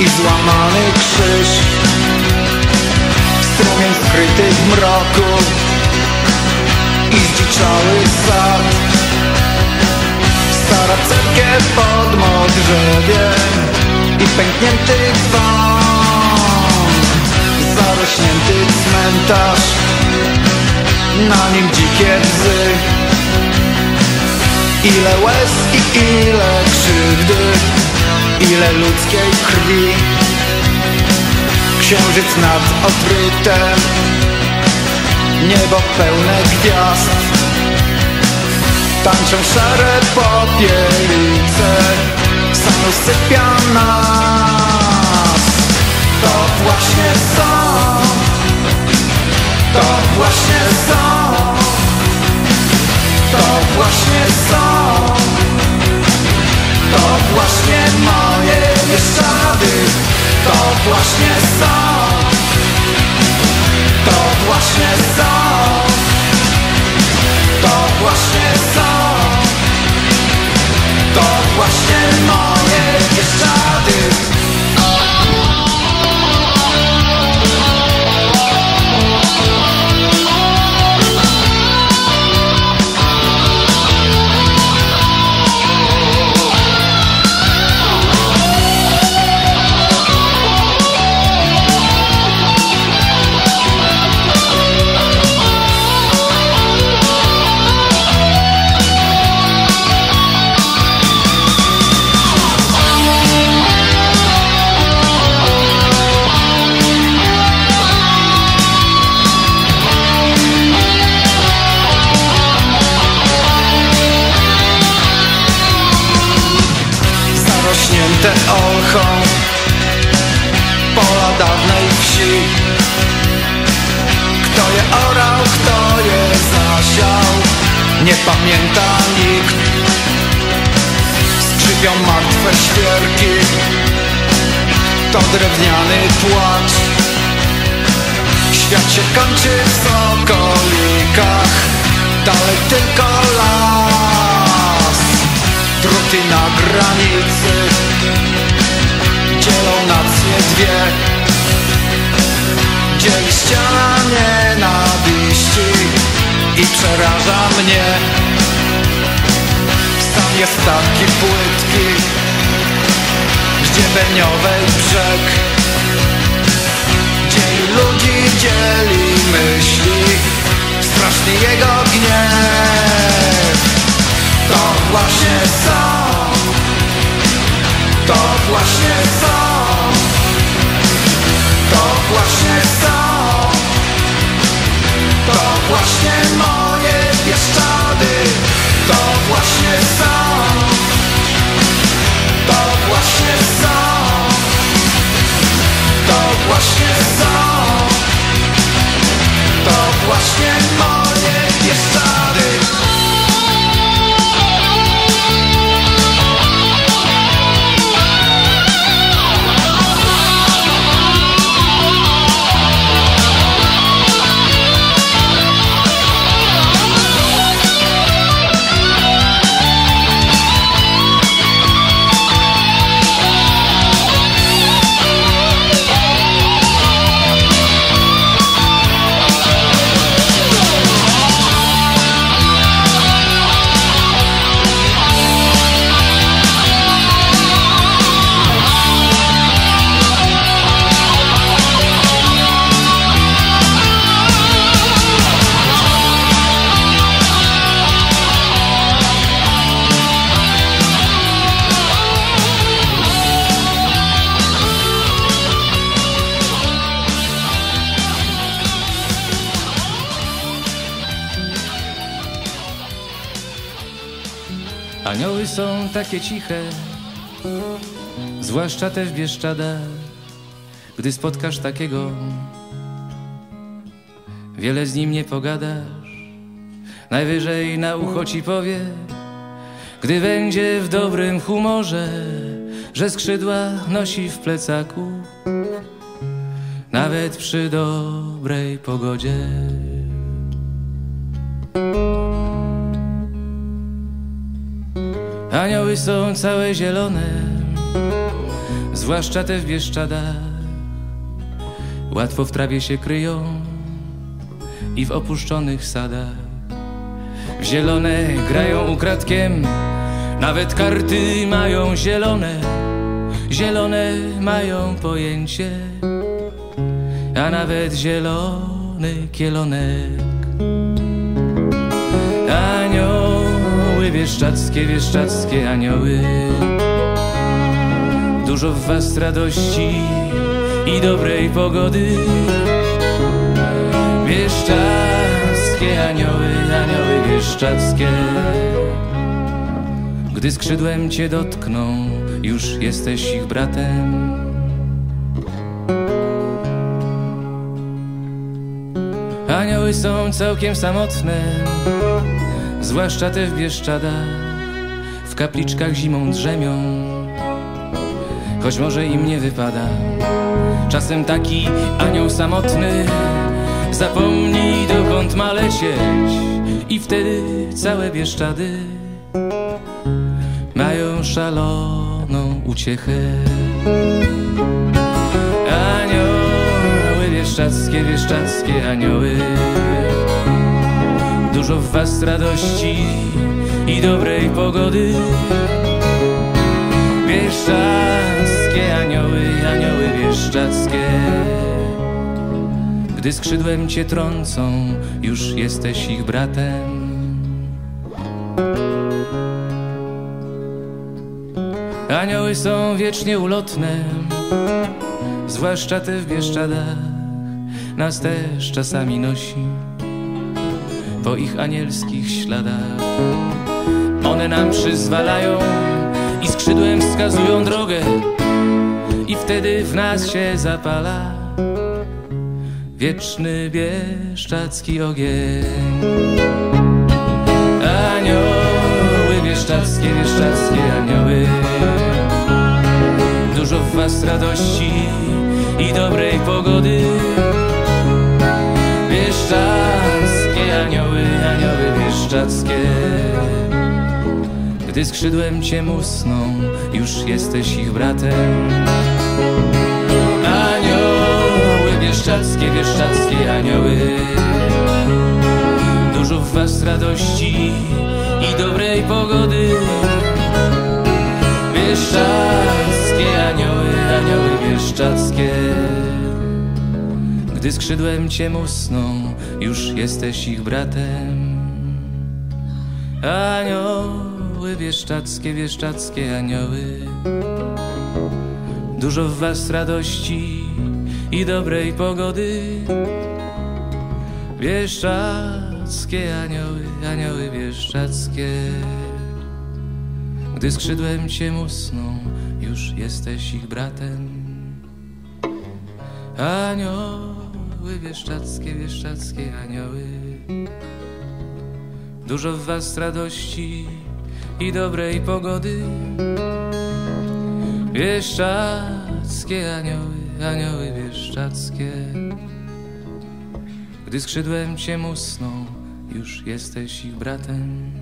i złamany krzyż. Strumień skryty w mroku i zdziczały sad. Stara cerkiew pod modrzewiem i pęknięty dzwon. Zarośnięty cmentarz, na nim dzikie bzy Ile łez i ile krzywdy, ile ludzkiej krwi. Księżyc nad odrytem, niebo pełne gwiazd. Tańczą szare popielice, sam usypia nas To właśnie są, to właśnie są. To właśnie są, To właśnie są, to właśnie są. To właśnie są, to właśnie moje Nie pamięta nikt. Skrzypią martwe świerki. To drewniany płacz. Świat się kończy w sokolikach Dalej tylko las. Druty na granicy. Dzielą nacje dwie. Dzieli ściana I przeraża mnie. Stan jest taki płytki Zdziebeniowej brzeg. Dzieli ludzi, dzieli myśli Straszny jego gniew. To właśnie są To właśnie są Anioły są takie ciche, zwłaszcza te w Bieszczadach. Gdy spotkasz takiego, wiele z nim nie pogadasz. Najwyżej na ucho ci powie, gdy będzie w dobrym humorze, że skrzydła nosi w plecaku, nawet przy dobrej pogodzie. Anioły są całe zielone, zwłaszcza te w Bieszczadach. Łatwo w trawie się kryją i w opuszczonych sadach. W zielone grają ukradkiem, nawet karty mają zielone. Zielone mają pojęcie, a nawet zielony kielonek. Anioły wieszczackie, wieszczackie anioły. Dużo w was radości i dobrej pogody. Wieszczackie anioły, anioły wieszczackie. Gdy skrzydłem cię dotkną, już jesteś ich bratem. Anioły są całkiem samotne Zwłaszcza te w Bieszczadach W kapliczkach zimą drzemią. Choć może im nie wypada Czasem taki anioł samotny Zapomni dokąd ma lecieć. I wtedy całe Bieszczady Mają szaloną uciechę. Anioły wieszczackie, wieszczackie anioły Dużo w was radości i dobrej pogody. Wieszczackie anioły, anioły wieszczackie Gdy skrzydłem cię trącą, już jesteś ich bratem. Anioły są wiecznie ulotne, zwłaszcza te w Bieszczadach Nas też czasami nosi po ich anielskich śladach. One nam przyzwalają i skrzydłem wskazują drogę, i wtedy w nas się zapala wieczny bieszczacki ogień. Anioły wieszczackie, wieszczackie anioły, dużo w was radości i dobrej pogody. Gdy skrzydłem cię musną, już jesteś ich bratem. Anioły wieszczackie, wieszczackie anioły. Dużo w was radości i dobrej pogody. Wieszczackie anioły, anioły wieszczackie gdy skrzydłem cię musną, już jesteś ich bratem. Anioły wieszczackie, wieszczackie anioły, dużo w was radości i dobrej pogody. Wieszczackie anioły, anioły wieszczackie, gdy skrzydłem cię musną, już jesteś ich bratem. Anioły wieszczackie, wieszczackie anioły Dużo w was radości i dobrej pogody. Wieszczackie anioły, anioły wieszczackie Gdy skrzydłem cię musną, już jesteś ich bratem